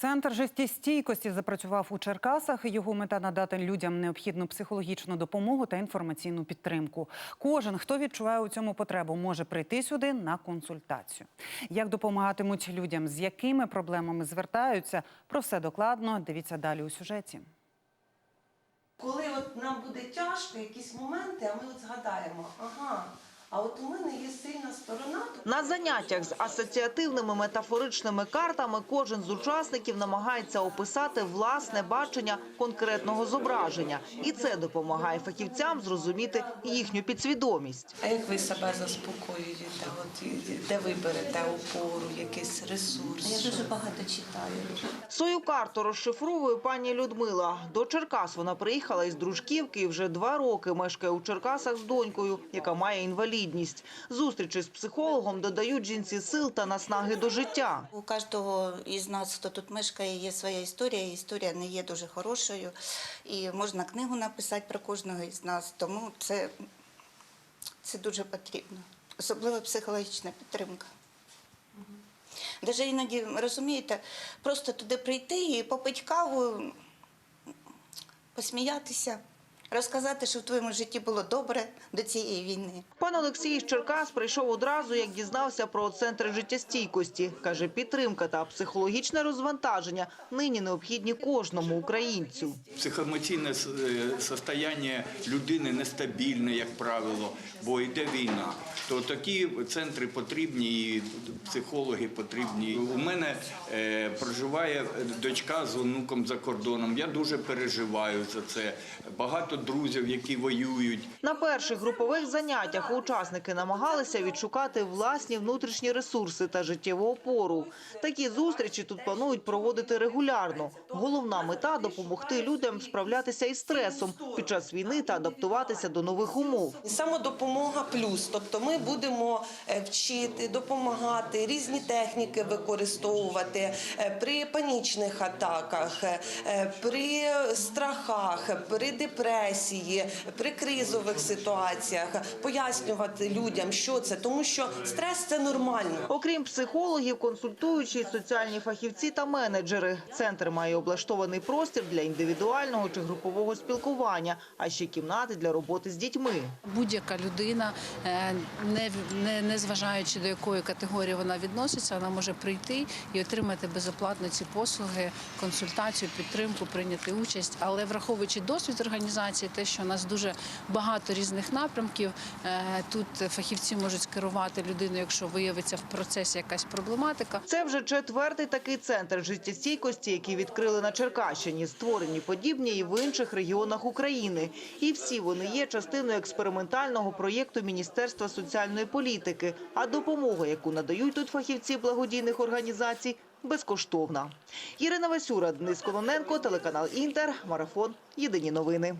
Центр життєстійкості запрацював у Черкасах. Його мета надати людям необхідну психологічну допомогу та інформаційну підтримку. Кожен, хто відчуває у цьому потребу, може прийти сюди на консультацію. Як допомагатимуть людям, з якими проблемами звертаються, про все докладно. Дивіться далі у сюжеті. Коли от нам буде тяжко, якісь моменти, а ми от згадаємо, ага, а от у мене є сильна На заняттях з асоціативними метафоричними картами кожен з учасників намагається описати власне бачення конкретного зображення, і це допомагає фахівцям зрозуміти їхню підсвідомість. А як ви себе заспокоюєте? От де ви берете опору, якийсь ресурс? Я дуже багато читаю. Свою карту розшифровує пані Людмила. До Черкас вона приїхала із Дружківки і вже два роки мешкає у Черкасах з донькою, яка має інвалідність. Зустрічі з психологом додають жінці сил та наснаги до життя. У кожного із нас, хто тут мешкає, є своя історія. Історія не є дуже хорошою. І можна книгу написати про кожного із нас. Тому це, це дуже потрібно. Особливо психологічна підтримка. Даже іноді, розумієте, просто туди прийти і попити каву, посміятися, розказати, що в твоєму житті було добре до цієї війни. Пан Олексій з Черкас прийшов одразу, як дізнався про центри життєстійкості. Каже, підтримка та психологічне розвантаження нині необхідні кожному українцю. Психоемоційне е, людини нестабільне, як правило, бо йде війна. То такі центри потрібні, і психологи потрібні. У мене е, проживає дочка з онуком за кордоном. Я дуже переживаю за це. Багато друзів, які воюють. На перших групових заняттях учасники намагалися відшукати власні внутрішні ресурси та життєву опору. Такі зустрічі тут планують проводити регулярно. Головна мета допомогти людям справлятися із стресом під час війни та адаптуватися до нових умов. Самодопомога плюс, тобто ми будемо е, вчити, допомагати, різні техніки використовувати е, при панічних атаках, е, при страхах, при депресії, при кризових ситуаціях, пояснювати людям, що це, тому що стрес це нормально. Окрім психологів, консультуючі соціальні фахівці та менеджери. Центр має облаштований простір для індивідуального чи групового спілкування, а ще кімнати для роботи з дітьми. Будь-яка людина, е, не, не, не зважаючи до якої категорії вона відноситься, вона може прийти і отримати безоплатно ці послуги, консультацію, підтримку, прийняти участь. Але враховуючи досвід організації, те, що у нас дуже багато різних напрямків, е, тут фахівці можуть скерувати людину, якщо виявиться в процесі якась проблематика. Це вже четвертий такий центр життєстійкості, який відкрили на Черкащині. Створені подібні і в інших регіонах України. І всі вони є частиною експериментального проєкту Міністерства соціальної політики. А допомога, яку надають тут фахівці благодійних організацій, безкоштовна. Ірина Васюра, Денис Колоненко, телеканал Інтер, Марафон. Єдині новини.